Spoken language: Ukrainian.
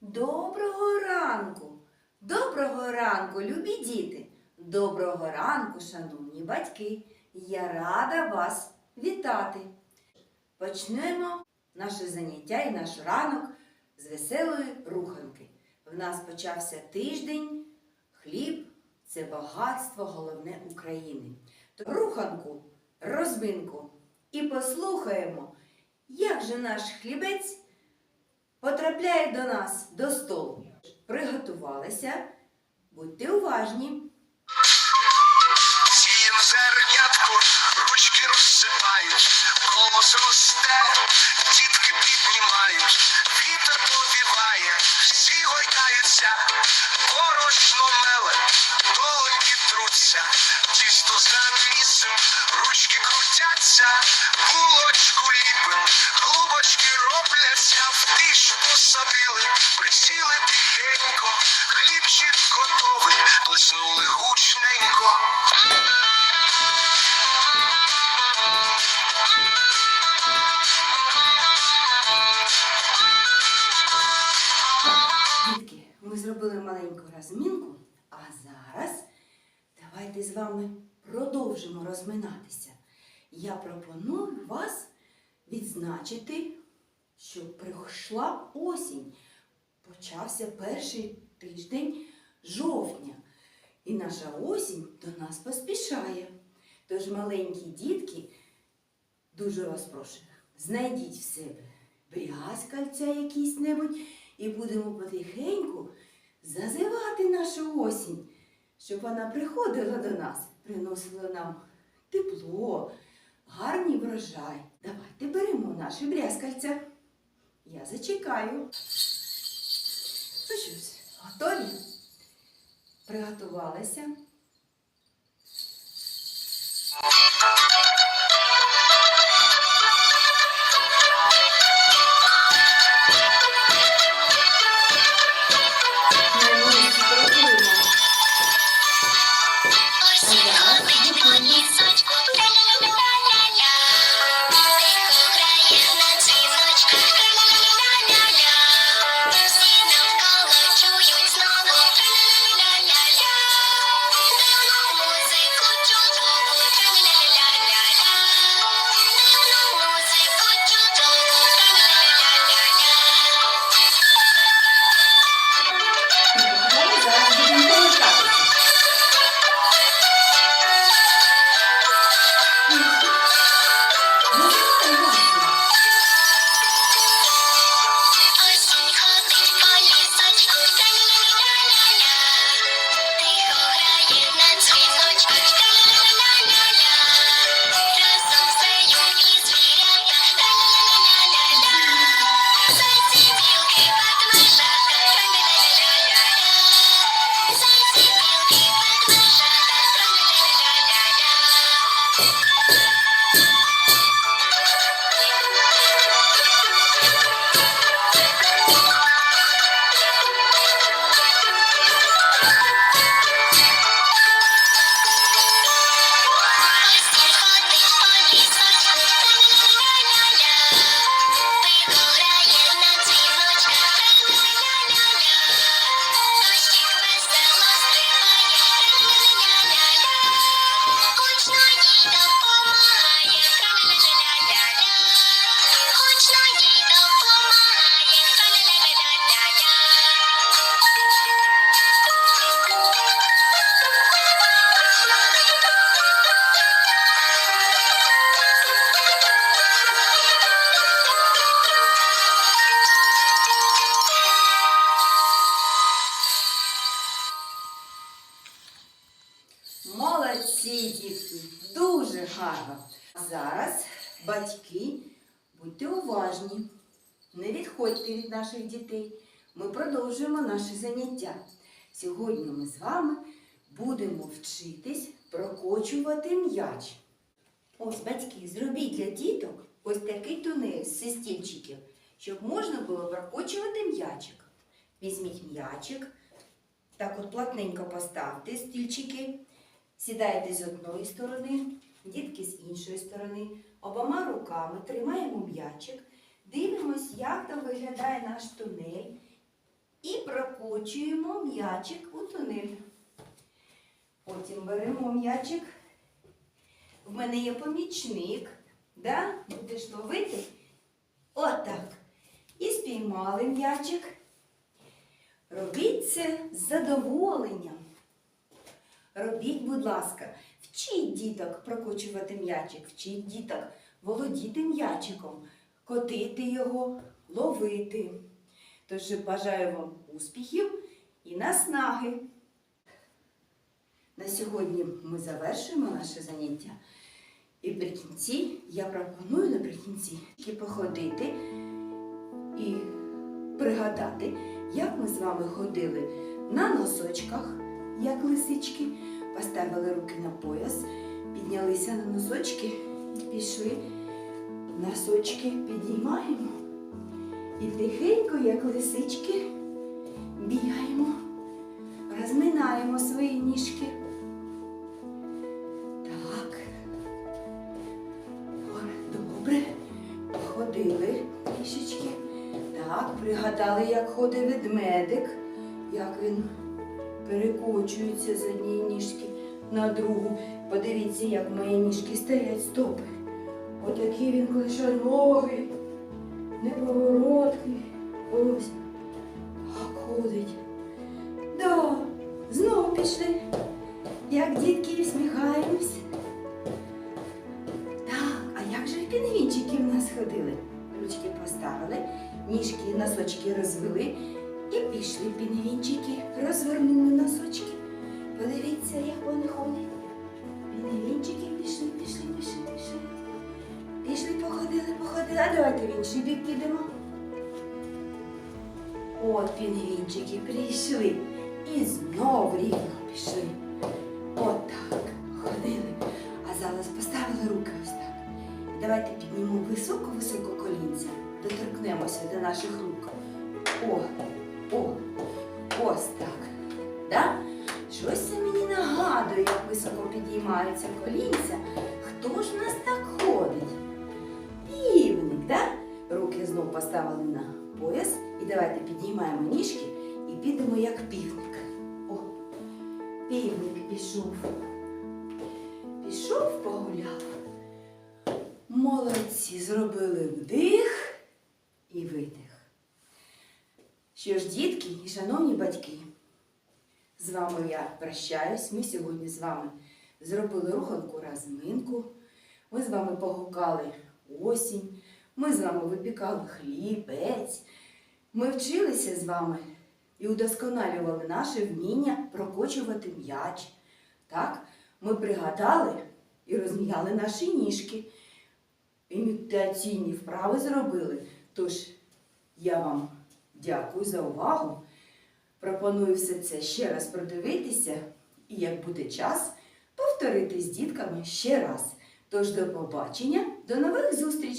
Доброго ранку! Доброго ранку, любі діти! Доброго ранку, шановні батьки! Я рада вас вітати! Почнемо наше заняття і наш ранок з веселої руханки. В нас почався тиждень. Хліб це багатство головне України. Руханку, розминку і послухаємо, як же наш хлібець потрапляє до нас до столу. Приготувалися, будьте уважні. Сієм зернятку, ручки розсипають, голос росте, дітки піднімають, вітер посадили, присіли тихенько, хлібчик готовий, блиснули гучненько. Дітки, ми зробили маленьку розмінку, а зараз давайте з вами продовжимо розминатися. Я пропоную вас відзначити, що прийшла осінь. Почався перший тиждень жовтня. І наша осінь до нас поспішає. Тож, маленькі дітки, дуже вас прошу, знайдіть в себе брязкальця якісь небудь і будемо потихеньку зазивати нашу осінь, щоб вона приходила до нас, приносила нам тепло, гарний врожай. Давайте беремо наші брязкальця. Я зачекаю. Ну що ж, готові? Приготувалися. Дуже. А зараз, батьки, будьте уважні, не відходьте від наших дітей. Ми продовжуємо наше заняття. Сьогодні ми з вами будемо вчитись прокочувати м'яч. Ось, батьки, зробіть для діток ось такий тунель з стільчиків, щоб можна було прокочувати м'ячик. Візьміть м'ячик, так от плотненько поставте стільчики. Сідайте з одної сторони, дітки з іншої сторони. Обома руками тримаємо м'ячик, дивимось, як там виглядає наш тунель. і прокочуємо м'ячик у тунель. Потім беремо м'ячик. В мене є помічник. Да? Будеш ловити. Отак. І спіймали м'ячик. Робіть це з задоволенням. Робіть, будь ласка, вчіть діток прокочувати м'ячик, вчіть діток володіти м'ячиком, котити його, ловити. Тож бажаю вам успіхів і наснаги. На сьогодні ми завершуємо наше заняття. І при кінці я пропоную наприкінці походити і пригадати, як ми з вами ходили на носочках, як лисички, поставили руки на пояс, піднялися на носочки і пішли. Носочки підіймаємо. І тихенько, як лисички, бігаємо, розминаємо свої ніжки. Так. Добре. Походили трішечки. Так, пригадали, як ходить ведмедик, як він перекочується з однієї ніжки на другу. Подивіться, як мої ніжки стоять стопи. Отакий він клишоногий, неповороткий. Ось. Ходить. Да, знову пішли. Як дітки всміхаємось. А як же пінгвінчики в нас ходили? Ручки поставили, ніжки, носочки розвели пішли пінгвінчики, розвернули носочки. Подивіться, як вони ходять. Пінгвінчики пішли, пішли, пішли, пішли. Пішли, походили, походили. А давайте в інший бік підемо. От пінгвінчики прийшли і знов рівно пішли. Отак ходили. А зараз поставили руки ось так. Давайте піднімемо високо-високо колінця. Доторкнемося до наших рук. О, о, ось так. Да? Щось це мені нагадує, як високо підіймаються колінця. Хто ж в нас так ходить? Півник, да? Руки знов поставили на пояс. І давайте піднімаємо ніжки і підемо як півник. О, півник пішов. Пішов, погуляв. Молодці, зробили вдих і видих. Що ж, дітки і шановні батьки, з вами я прощаюсь. Ми сьогодні з вами зробили руханку розминку. Ми з вами погукали осінь. Ми з вами випікали хлібець. Ми вчилися з вами і удосконалювали наше вміння прокочувати м'яч. Так, ми пригадали і розм'яли наші ніжки. Імітаційні вправи зробили. Тож я вам дякую за увагу. Пропоную все це ще раз продивитися і, як буде час, повторити з дітками ще раз. Тож до побачення, до нових зустрічей!